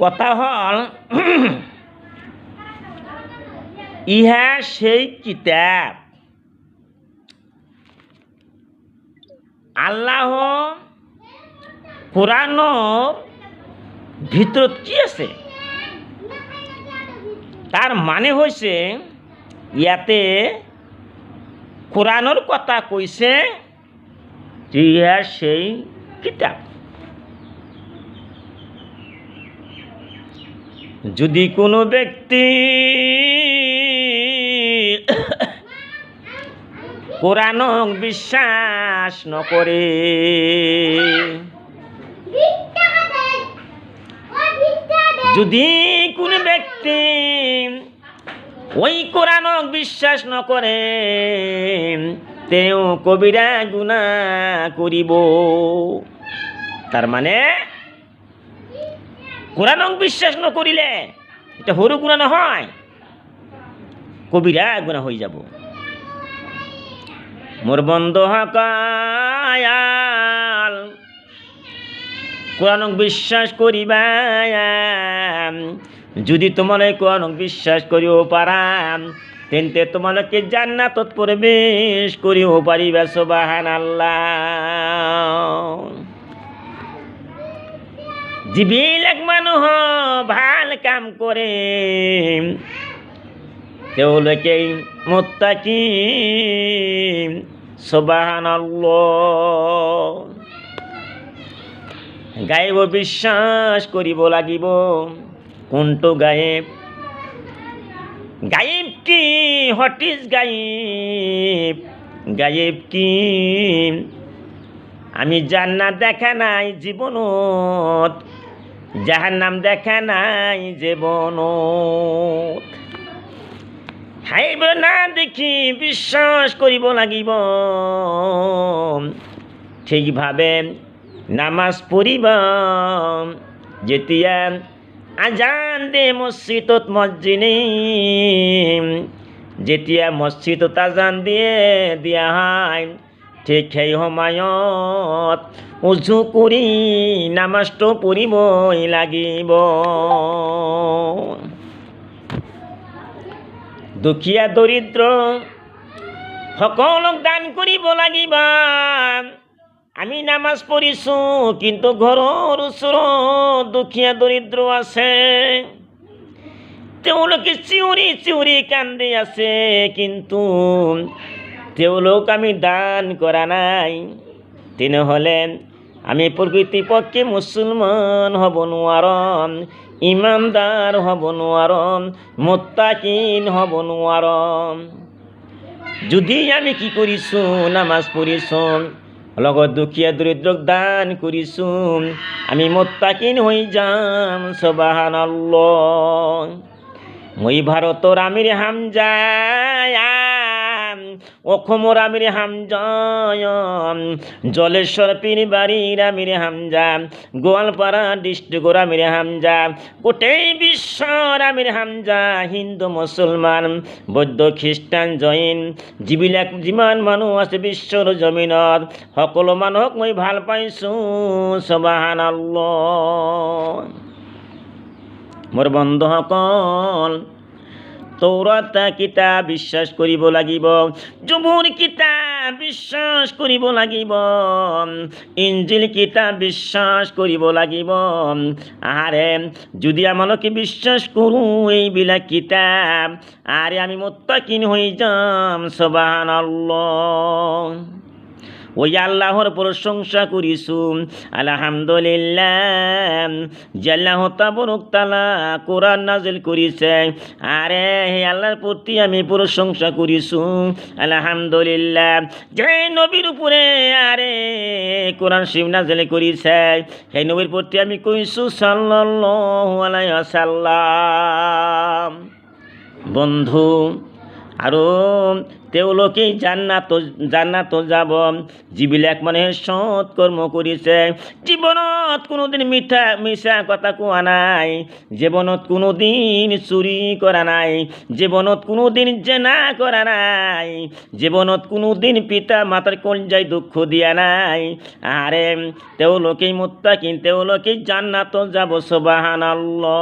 কথা হল ইহা সেই কিতাব। আল্লাহ কোরআনর ভিতৰত কি আছে? তাৰ মানে হৈছে ইয়াতে কোরআনৰ কথা যে ইহা সেই কিতাপ যদি কোনো ব্যক্তি কোরআনক বিশ্বাস নকৰে যদি কোনো ব্যক্তি ওই কোরআনক বিশ্বাস নকৰে তেওঁ কবিৰা গুণা কৰিব তাৰ মানে কোরআনক বিশ্বাস নকৰিলে এটা সৰু গুণা নহয় কবিৰা গুণা হৈ যাব। মোৰ বন্ধু হকায়াল কোরআনক বিশ্বাস করিবা যদি তোমালে কোরআনক বিশ্বাস করিও পারাম, তেন্তে তোমালোকে জান্নাতত প্রবেশ করিও পারিবা সবাহান আল্লাহ যিবিলাক মানুহ ভালো কাম কৰে। তেওঁলোকে মোত্তাকি। সবাহান গায়ব বিশ্বাস কৰিব লাগিব। কোনটো গায়েব গায়েব কি? হোৱাট গায়েব গায়েব কি? আমি জান্নাত দেখা নাই জীৱনত। যাহাৰ নাম দেখা নাই জীৱনত সেইবোৰ না দেখি বিশ্বাস কৰিব লাগিব। ঠিকভাৱে নামাজ পঢ়িব যেতিয়া আজান দে মছজিদত মছজিদে যেতিয়া মছজিদত আজান দিয়ে দিয়া হয় ঠিক সেই সময়ত উজু কৰি নামাজটো পঢ়িবই লাগিব। দুখীয়া দৰিদ্ৰ সকলক দান কৰিব লাগিব। আমি নামাজ পঢ়িছোঁ কিন্তু ঘৰৰ ওচৰত দুখীয়া দৰিদ্ৰ আছে। তেওঁলোকে চিঞৰি চিঞৰি কান্দি আছে, কিন্তু তেওঁলোক আমি দান কৰা নাই। তেনেহ'লে আমি প্ৰকৃতিপক্ষে মুছলমান হ'ব নোৱাৰোঁ ইমানদাৰ হ'ব নোৱাৰোঁ মোত্তাকিন হ'ব নোৱাৰোঁ যদি আমি কি কৰিছোঁ নামাজ পঢ়িছোঁ লগত দুখীয়া দৰিদ্ৰক দান কৰিছোঁ আমি মোত্তাকিন হৈ যাম চবাহান মই ভাৰতৰ আমিৰ হামজায়াম অসমৰ আমিৰ হামজয়ম জলেশ্বৰ পীৰ বাৰীৰ আমিৰ হামজা গোৱালপাৰা ডিষ্ট্ৰিক্টৰ আমিৰ হামজা গোটেই বিশ্বৰ আমিৰ হামজা, হিন্দু মুছলমান বৌদ্ধ খ্ৰীষ্টান জৈন যিবিলাক যিমান মানুহ আছে বিশ্বৰ জমিনত, সকলো মানুহক মই ভালো পাইছোঁ চবাহান মোৰ বন্ধুসকল তৌৰত কিতাপ বিশ্বাস কৰিব লাগিব জুবুর কিতাপ বিশ্বাস কৰিব লাগিব ইঞ্জিল কিতাপ বিশ্বাস কৰিব লাগিব। আৰে যদি আমালোকে বিশ্বাস কৰোঁ এইবিলাক কিতাপ আৰে আমি মোত্তাকিন হৈ যাম চবাহান ওই আল্লাহর প্রশংসা করিছু আলহামদুলিল্লাহ। কোরআন নাজিল করিছে। আরে হে আল্লাহর প্রতি আমি প্রশংসা করিছু আলহামদুলিল্লাহ। যে নবীর উপরে আরে কোরআন শিব নাজিল করিছে সেই নবীর প্রতি আমি কইছু সাল্লাল্লাহু আলাইহি ওয়াসাল্লাম। বন্ধু আৰু তেওঁলোকে জান্নাত জান্নাত যাব। যিবিলাক মানুহে সৎ কৰ্ম কৰিছে জীৱনত কোনোদিন মিঠা মিছা কথা কোৱা নাই। জীৱনত কোনোদিন চুৰি কৰা নাই। জীৱনত কোনোদিন জেনা কৰা নাই। জীৱনত কোনোদিন পিতা মাতাৰ কলজাই দুখ দিয়া নাই। আৰে তেওঁলোকেই মুত্তাকিন তেওঁলোকেই জান্নাতত যাব, সুবহানাল্লাহ।